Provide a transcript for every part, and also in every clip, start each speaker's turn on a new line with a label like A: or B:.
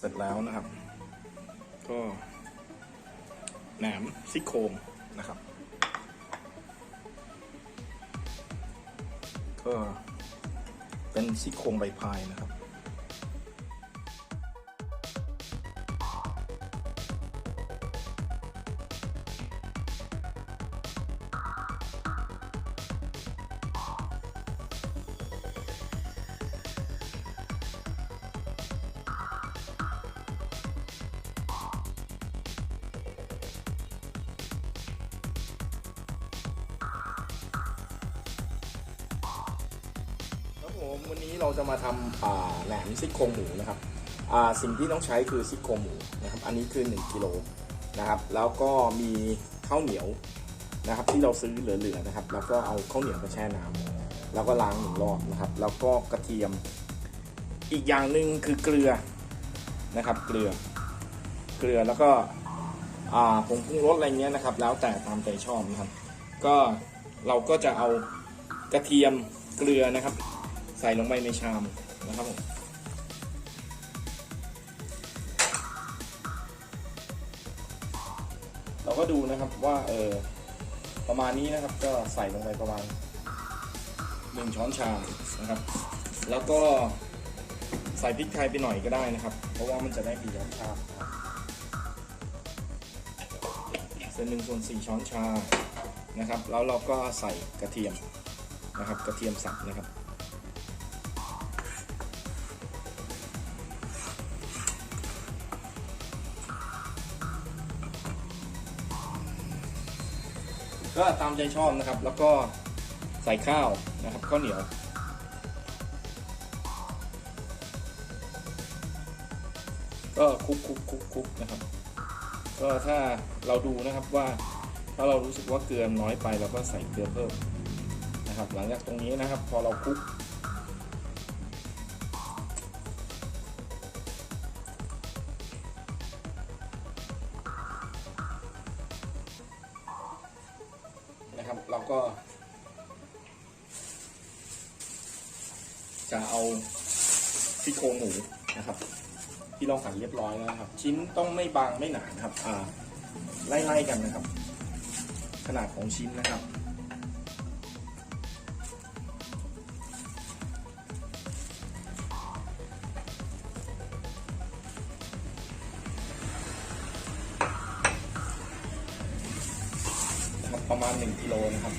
A: เสร็จแล้วนะครับ ก็แหนมซี่โครงนะครับ ก็เป็นซี่โครงใบพายนะครับ ผมวันนี้เราจะมาทำแหนมซี่โครงหมูนะครับสิ่งที่ต้องใช้คือซี่โครงหมูนะครับอันนี้คือ1กิโลนะครับแล้วก็มีข้าวเหนียวนะครับที่เราซื้อเหลือๆนะครับ แล้วก็เอาข้าวเหนียวมาแช่น้ำแล้วก็ล้างหนึ่งรอบนะครับ แล้วก็กระเทียมอีกอย่างหนึ่งคือเกลือนะครับเกลือเกลือแล้วก็ผงปรุงรสอะไรเงี้ยนะครับ แล้วแต่ตามใจชอบนะครับ ก็เราก็จะเอากระเทียมเกลือนะครับ ใส่ลงไปในชามนะครับผมเราก็ดูนะครับว่าเออประมาณนี้นะครับก็ใส่ลงไปประมาณหนึ่งช้อนชานะครับ แล้วก็ใส่พริกไทยไปหน่อยก็ได้นะครับ เพราะว่ามันจะได้มีรสชาตินะครับส่วนหนึ่งส่วนสี่ช้อนชานะครับ แล้วเราก็ใส่กระเทียมนะครับ กระเทียมสับนะครับ ก็ตามใจชอบนะครับ แล้วก็ใส่ข้าวนะครับข้าวเหนียว ก็คลุกคลุกคลุกคลุกนะครับ ก็ถ้าเราดูนะครับว่าถ้าเรารู้สึกว่าเกลือน้อยไปเราก็ใส่เกลือเพิ่มนะครับ หลังจากตรงนี้นะครับ พอเราคลุก ก็ จะเอาซี่โครงหมูนะครับ ที่เราหั่นเรียบร้อยแล้วนะครับ ชิ้นต้องไม่บางไม่หนานครับ อ่า ไล่ๆกันนะครับ ขนาดของชิ้นนะครับ ประมาณ 1กิโลนะครับ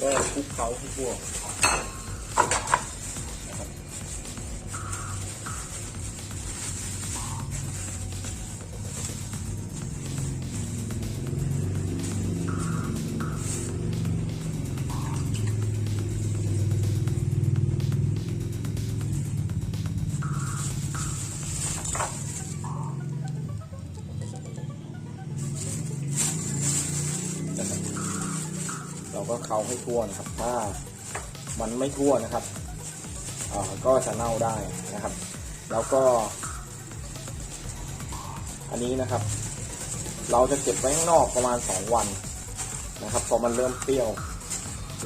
A: ก็คลุกเขาให้ทั่ว ก็เคล้าให้ทั่วนะครับ ถ้ามันไม่ทั่วนะครับก็จะเน่าได้นะครับ แล้วก็ อันนี้นะครับ เราจะเก็บไว้ข้างนอกประมาณ 2 วันนะครับพอมันเริ่มเปรี้ยว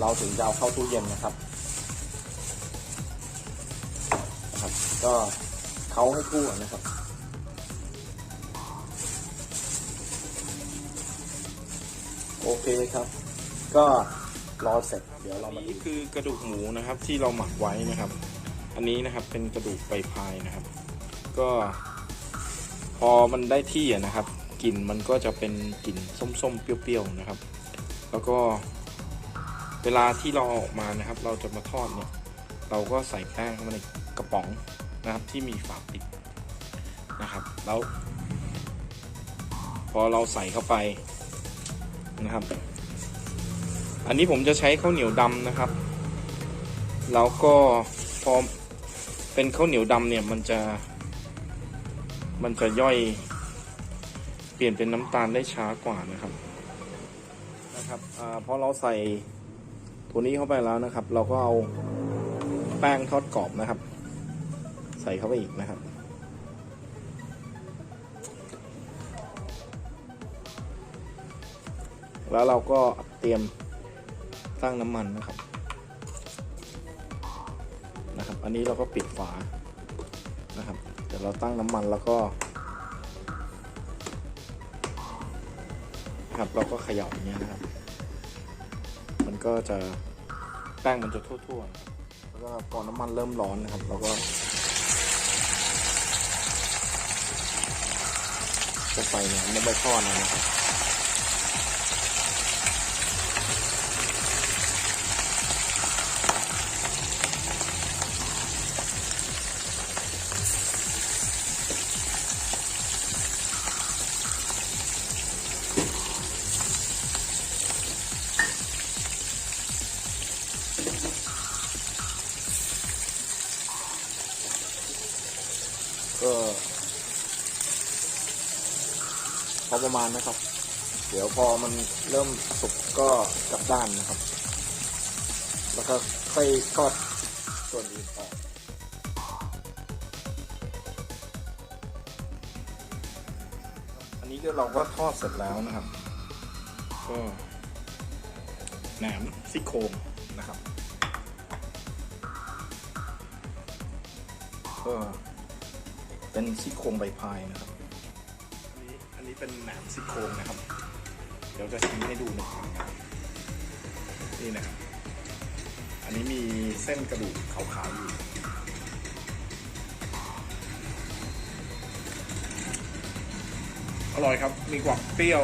A: เราถึงจะเอาเข้าตู้เย็นนะครับนะครับ ก็เคาให้ทั่วนะครับโอเคครับ ก็รอเสร็จเดี๋ยวเรามานี่คือกระดูกหมูนะครับที่เราหมักไว้นะครับ อันนี้นะครับเป็นกระดูกใบพายนะครับ ก็ พอมันได้ที่นะครับกลิ่นมันก็จะเป็นกลิ่นส้มๆเปรี้ยวๆนะครับ แล้วก็เวลาที่เราอาออกมานะครับ เราจะมาทอดเนี่ยเราก็ใส่แป้งเข้ามาในกระป๋องนะครับที่มีฝาปิดนะครับ แล้ว พอเราใส่เข้าไปนะครับ อันนี้ผมจะใช้ข้าวเหนียวดำนะครับ แล้วก็พอเป็นข้าวเหนียวดำเนี่ยมันจะ มันจะย่อยเปลี่ยนเป็นน้ำตาลได้ช้ากว่านะครับนะครับอพอเราใส่ตัวนี้เข้าไปแล้วนะครับ เราก็เอาแป้งทอดกรอบนะครับ ใส่เข้าไปอีกนะครับแล้วเราก็เตรียม ตั้งน้ำมันนะครับนะครับ อันนี้เราก็ปิดฝานะครับเดี๋ยวเราตั้งน้ำมันแล้วก็ครับเราก็เขย่าอย่างเงี้ยนะครับ มันก็จะแป้งมันจะทั่วๆแล้วก็พอน้ำมันเริ่มร้อนนะครับเราก็จะใส่เนี่ยไม่ใบทอดนะครับ พอประมาณนะครับ เดี๋ยวพอมันเริ่มสุกก็กลับด้านนะครับ แล้วก็ค่อยทอดส่วนอื่นต่ออันนี้ก็เราก็ทอดเสร็จแล้วนะครับ ก็แหนมซี่โครงนะครับก็เป็นซี่โครงใบพายนะครับ นี้เป็นแหนมซี่โครงนะครับ เดี๋ยวจะชี้ให้ดูหนึ่งนะครับนี่นะครับ อันนี้มีเส้นกระดูกขาวๆอยู่อร่อยครับ มีความเปรี้ยว